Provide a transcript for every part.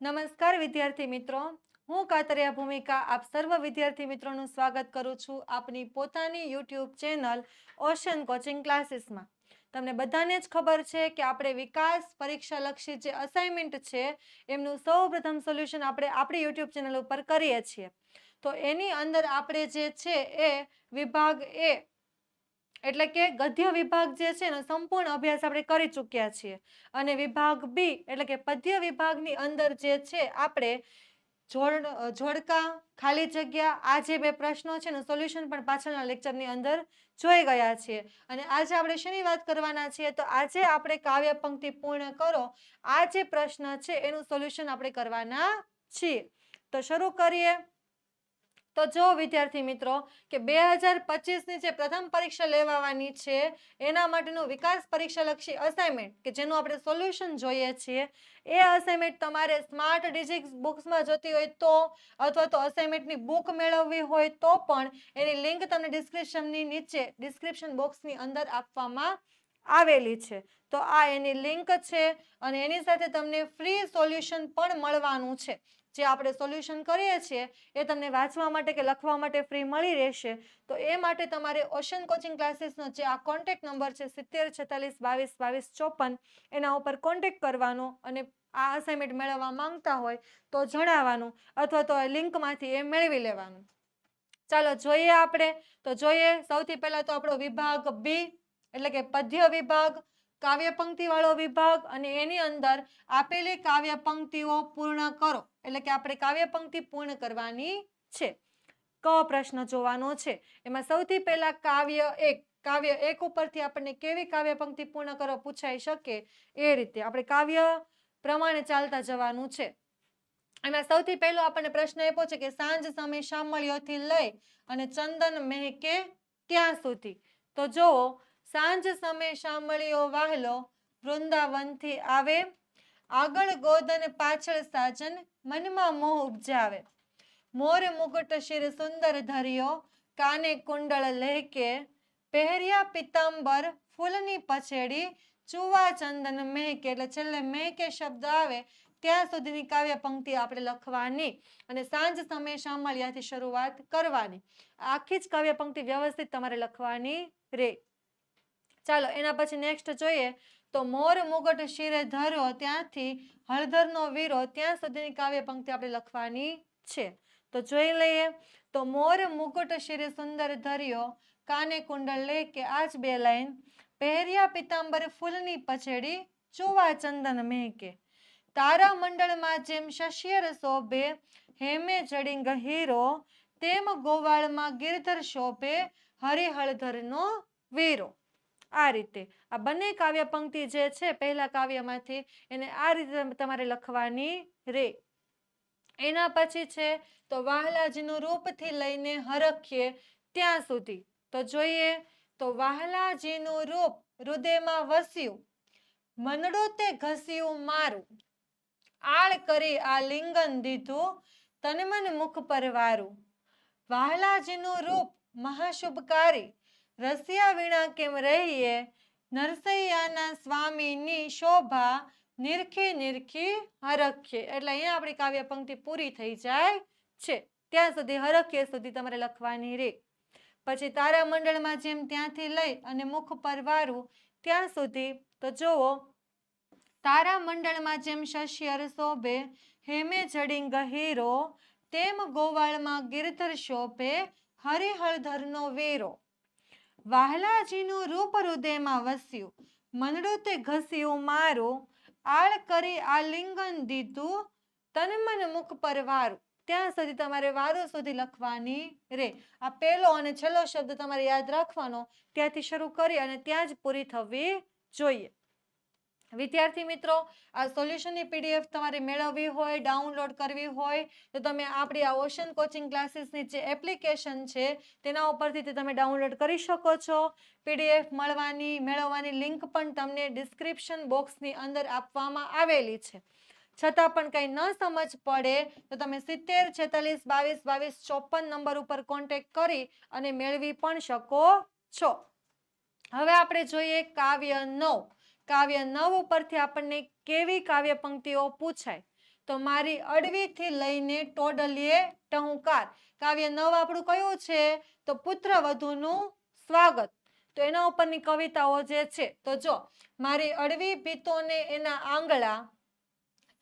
નમસ્કાર વિદ્યાર્થી મિત્રો. હું કાતરિયા ભૂમિકા, આપ સર્વ વિદ્યાર્થી મિત્રોનું સ્વાગત કરું છું આપની પોતાની યુટ્યુબ ચેનલ ઓશન કોચિંગ ક્લાસીસમાં. તમને બધાને જ ખબર છે કે આપણે વિકાસ પરીક્ષા લક્ષી જે અસાઇનમેન્ટ છે, એમનું સૌપ્રથમ સોલ્યુશન આપણે આપણી યુટ્યુબ ચેનલ ઉપર કરીએ છીએ. તો એની અંદર આપણે જે છે એ વિભાગ એ એટલે કે ગદ્ય વિભાગ જે છે એનો સંપૂર્ણ અભ્યાસ આપણે કરી ચૂક્યા છીએ. અને વિભાગ બી એટલે કે પદ્ય વિભાગની અંદર જે છે, આપણે જોડ, જોડકા, ખાલી જગ્યા, આ જે બે પ્રશ્નો છે એનું સોલ્યુશન પણ પાછળના લેક્ચરની અંદર જોઈ ગયા છીએ. અને આજે આપણે શેની વાત કરવાના છીએ? તો આજે આપણે કાવ્ય પંક્તિ પૂર્ણ કરો. આ જે પ્રશ્ન છે, એનું સોલ્યુશન આપણે કરવાના છીએ. તો શરૂ કરીએ. તો જો વિદ્યાર્થી મિત્રો કે બે હજાર પચીસની જે પ્રથમ પરીક્ષા લેવાની છે, એના માટેનું વિકાસ પરીક્ષાલક્ષી અસાઇનમેન્ટ કે જેનું આપણે સોલ્યુશન જોઈએ છીએ, એ અસાઇનમેન્ટ તમારે સ્માર્ટ ડિજિક્સ બુક્સમાં જોતી હોય તો અથવા તો અસાઇનમેન્ટની બુક મેળવવી હોય તો પણ એની લિંક તમને ડિસ્ક્રિપ્શનની નીચે ડિસ્ક્રિપ્શન બોક્સની અંદર આપવામાં આવેલી છે. તો આ એની લિંક છે અને એની સાથે તમને ફ્રી સોલ્યુશન પણ મળવાનું છે. જે આપણે સોલ્યુશન કરીએ છીએ, એ તમને વાંચવા માટે કે લખવા માટે ફ્રી મળી રહેશે. તો એ માટે તમારે ઓશન કોચિંગ ક્લાસીસનો જે આ કોન્ટેક્ટ નંબર છે, સિત્તેર, છેતાલીસ, બાવીસ બાવીસ, ચોપન, એના ઉપર કોન્ટેક્ટ કરવાનો અને આ અસાઇનમેન્ટ મેળવવા માંગતા હોય તો જણાવવાનું અથવા તો લિંકમાંથી એ મેળવી લેવાનું. ચાલો જોઈએ આપણે. તો જોઈએ, સૌથી પહેલાં તો આપણો વિભાગ બી એટલે કે પદ્ય વિભાગ. કાવ્ય પંક્તિ વાળો વિભાગ અને એની અંદર આપેલી કાવ્ય પંક્તિઓ પૂર્ણ કરો. એટલે કે આપણે કાવ્ય પંક્તિ પૂર્ણ કરવાની છે. ક પ્રશ્ન જોવાનો છે. એમાં સૌથી પહેલા કાવ્ય એક કાવ્ય એક ઉપરથી આપણને કેવી કાવ્ય પંક્તિ પૂર્ણ કરો પૂછાઈ શકે એ રીતે આપણે કાવ્ય પ્રમાણે ચાલતા જવાનું છે. એમાં સૌથી પહેલો આપણને પ્રશ્ન આપ્યો છે કે સાંજ સમય શામળિયોથી લઈ અને ચંદન મહેકે ત્યાં સુધી. તો જુઓ સાંજ સમય શામળીઓ વાહલો વૃંદાવનથી આવે. આગળ ગોદન પાછળ સાજન મનમાં મોહ ઉપજાવે. મોર મુકુટ શિર સુંદર ધર્યો, કાને કુંડળ લેકે. પહેર્યા પિતાંબર ફૂલની પછેડી, ચુવા ચંદન મહેકે એટલે છેલ્લે મહેકે શબ્દ આવે, ત્યાં સુધીની કાવ્ય પંક્તિ આપણે લખવાની અને સાંજ સમય શામળિયાથી શરૂઆત કરવાની. આખી જ કાવ્ય પંક્તિ વ્યવસ્થિત તમારે લખવાની રે. ચાલો એના પછી નેક્સ્ટ જોઈએ. તો મોર મુગટ શિરે ધર્યો ત્યાંથી હળધરનો વીરો ત્યાં સુધીની કાવ્ય પંક્તિ આપણે લખવાની છે. તો જોઈ લઈએ. તો મોર મુગટ શિરે સુંદર ધર્યો, કાને કુંડળ લે કે આજ બે લાઈન, પહેર્યા પિતાંબર ફૂલની પછેડી ચુવા ચંદન મહેકે તારા મંડળમાં જેમ શશિયર શોભે હેમે જડિંગ હીરો તેમ ગોવાળમાં ગિરધર શોભે હરિહળધરનો વીરો. આ રીતે. આ બંને કાવ્ય પંક્તિ જે છે, પહેલા કાવ્યમાંથી, એને આ રીતે તમારે લખવાની રે. એના પછી છે, તો વાહલાજીનું રૂપથી લઈને હરખીએ ત્યાં સુધી. તો જોઈએ, તો વાહલાજીનું રૂપ હૃદયમાં વસ્યું. મનડું તે ઘસ્યું મારું. આળ કરી આ લિંગન દીધું તનમન મુખ પર વારું. વાહલાજીનું રૂપ મહાશુભકારી. રસિયા વીણા કેમ રહીએ? નરસૈયાના સ્વામીની શોભા નિરખી નિરખી હરખીએ એટલે અહીંયા આપણી કાવ્ય પંક્તિ પૂરી થઈ જાય છે. ત્યાં સુધી હરખીએ સુધી તમારે લખવાની રે પછી તારા મંડળમાં જેમ ત્યાંથી લઈ અને મુખ પર વારું, ત્યાં સુધી તો જુઓ તારા મંડળમાં જેમ શશિયર શોભે, હેમે જડિંગ હીરો તેમ ગોવાળમાં ગિરધર શોભે હરિહળધરનો વેરો. વાહલાજીનું રૂપ હૃદયમાં વસ્યું. મનડું તે ઘસ્યું, મારો, આળ કરી આલિંગન દીધું તનમન મુખ પર વારું. ત્યાં સુધી તમારે વારો સુધી લખવાની રે. આ પહેલો અને છેલ્લો શબ્દ તમારે યાદ રાખવાનો. ત્યાંથી શરૂ કરી અને ત્યાં જ પૂરી થવી જોઈએ. વિદ્યાર્થી મિત્રો, આ સોલ્યુશનની પીડીએફ તમારે મેળવવી હોય ડાઉનલોડ કરવી હોય, તો તમે આપણી આ ઓશન કોચિંગ ક્લાસીસની જે એપ્લિકેશન છે, તેના ઉપરથી તે તમે ડાઉનલોડ કરી શકો છો. પીડીએફ મળવાની, મેળવવાની લિંક પણ તમને ડિસ્ક્રિપ્શન બોક્સની અંદર આપવામાં આવેલી છે. છતાં પણ કંઈ ન સમજ પડે, તો તમે સિત્તેર, છેતાલીસ, બાવીસ બાવીસ, ચોપન નંબર ઉપર કોન્ટેક્ટ કરી અને મેળવી પણ શકો છો. હવે આપણે જોઈએ કાવ્ય નવ. કાવ્ય નવ ઉપરથી આપણને કેવી કાવ્ય પંક્તિઓ પૂછાય? તો મારી અડવીથી લઈને ટોડલીએ ટહુકાર. કાવ્ય નવ આપણું કયું છે? તો પુત્ર વધુનું સ્વાગત. તો એના ઉપરની કવિતાઓ જે છે, તો જો, મારી અડવી ભીતોને એના આંગળા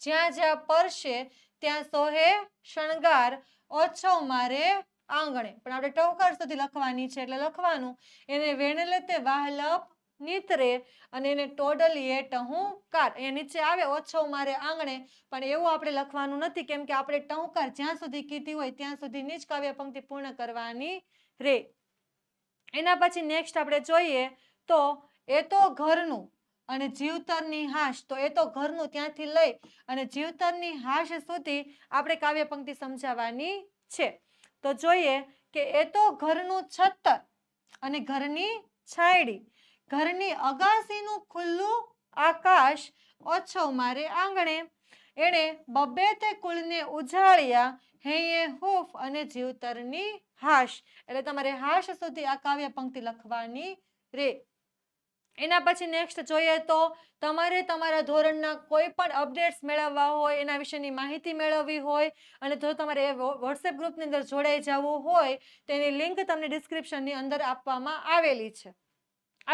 જ્યાં જ્યાં પરશે ત્યાં સોહે શણગાર, ઓછો મારે આંગણે. પણ આપણે ટહુકાર સુધી લખવાની છે એટલે લખવાનું. એને વેણલે તે વાહલપ નીતરે અને એને ટોડલી એટ હું ટહુકાર એ નીચે આવે, ઓછો મારે આંગણે. પણ એવું આપણે લખવાનું નથી, કેમ કે આપણે ટહુકાર જ્યાં સુધી કીધી હોય ત્યાં સુધી નીચ કાવ્ય પંક્તિ પૂર્ણ કરવાની રે. એના પછી નેક્સ્ટ આપણે જોઈએ તો એ તો ઘરનું અને જીવતરની હાશ, તો એ તો ઘરનું ત્યાંથી લઈ અને જીવતરની હાશ સુધી આપણે કાવ્ય પંક્તિ સમજાવવાની છે. તો જોઈએ કે એ તો ઘરનું છત્તર અને ઘરની છાયડી. ઘરની અગાસીનું ખુલ્લું આકાશ ઓછો મારે આંગણે. એણે બબ્બે તે કુળને ઉજાળ્યા, હૈયે હૂફ અને જીવતરની હાશ. એટલે તમારે હાશ સુધી આ કાવ્ય પંક્તિ લખવાની રે. એના પછી નેક્સ્ટ જોઈએ તો તમારે તમારા ધોરણના કોઈ પણ અપડેટ્સ મેળવવા હોય, એના વિશેની માહિતી મેળવવી હોય, અને જો તમારે એ વોટ્સએપ ગ્રુપની અંદર જોડાઈ જવું હોય, તેની લિંક તમને ડિસ્ક્રિપ્શનની અંદર આપવામાં આવેલી છે.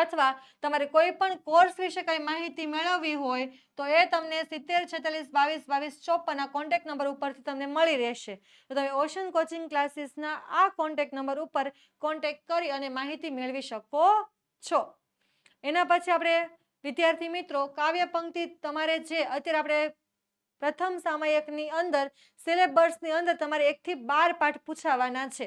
અથવા તમારે કોઈ પણ કોર્સ વિશે કઈ માહિતી મેળવવી હોય, તો એ તમને સિત્તેર, છેતાલીસ, બાવીસ બાવીસ ચોપન આ કોન્ટેક્ટ નંબર ઉપરથી તમને મળી રહેશે. તો તમે ઓશન કોચિંગ ક્લાસીસના આ કોન્ટેક્ટ નંબર ઉપર કોન્ટેક્ટ કરી અને માહિતી મેળવી શકો છો. એના પછી આપણે વિદ્યાર્થી મિત્રો, કાવ્ય પંક્તિ તમારે જે અત્યારે આપણે પ્રથમ સામયિકની અંદર સિલેબસની અંદર તમારે એકથી બાર પાઠ પૂછાવાના છે.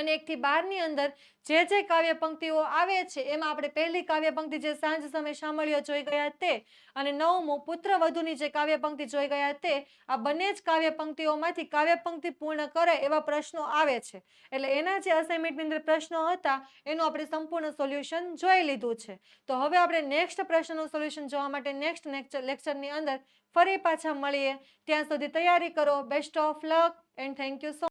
અને એકથી બારની અંદર જે જે કાવ્ય પંક્તિઓ આવે છે, એમાં આપણે પહેલી કાવ્ય પંક્તિ જે સાંજ સમય શામળીઓ જોઈ ગયા તે અને નવમું પુત્ર વધુની જે કાવ્ય પંક્તિ જોઈ ગયા તે, આ બંને જ કાવ્ય પંક્તિઓમાંથી કાવ્ય પંક્તિ પૂર્ણ કરે એવા પ્રશ્નો આવે છે. એટલે એના જે અસાઇનમેન્ટની અંદર પ્રશ્નો હતા, એનું આપણે સંપૂર્ણ સોલ્યુશન જોઈ લીધું છે. તો હવે આપણે નેક્સ્ટ પ્રશ્નનું સોલ્યુશન જોવા માટે નેક્સ્ટ લેક્ચરની અંદર ફરી પાછા મળીએ. ત્યાં સુધી તૈયારી કરો. Best of luck and thank you so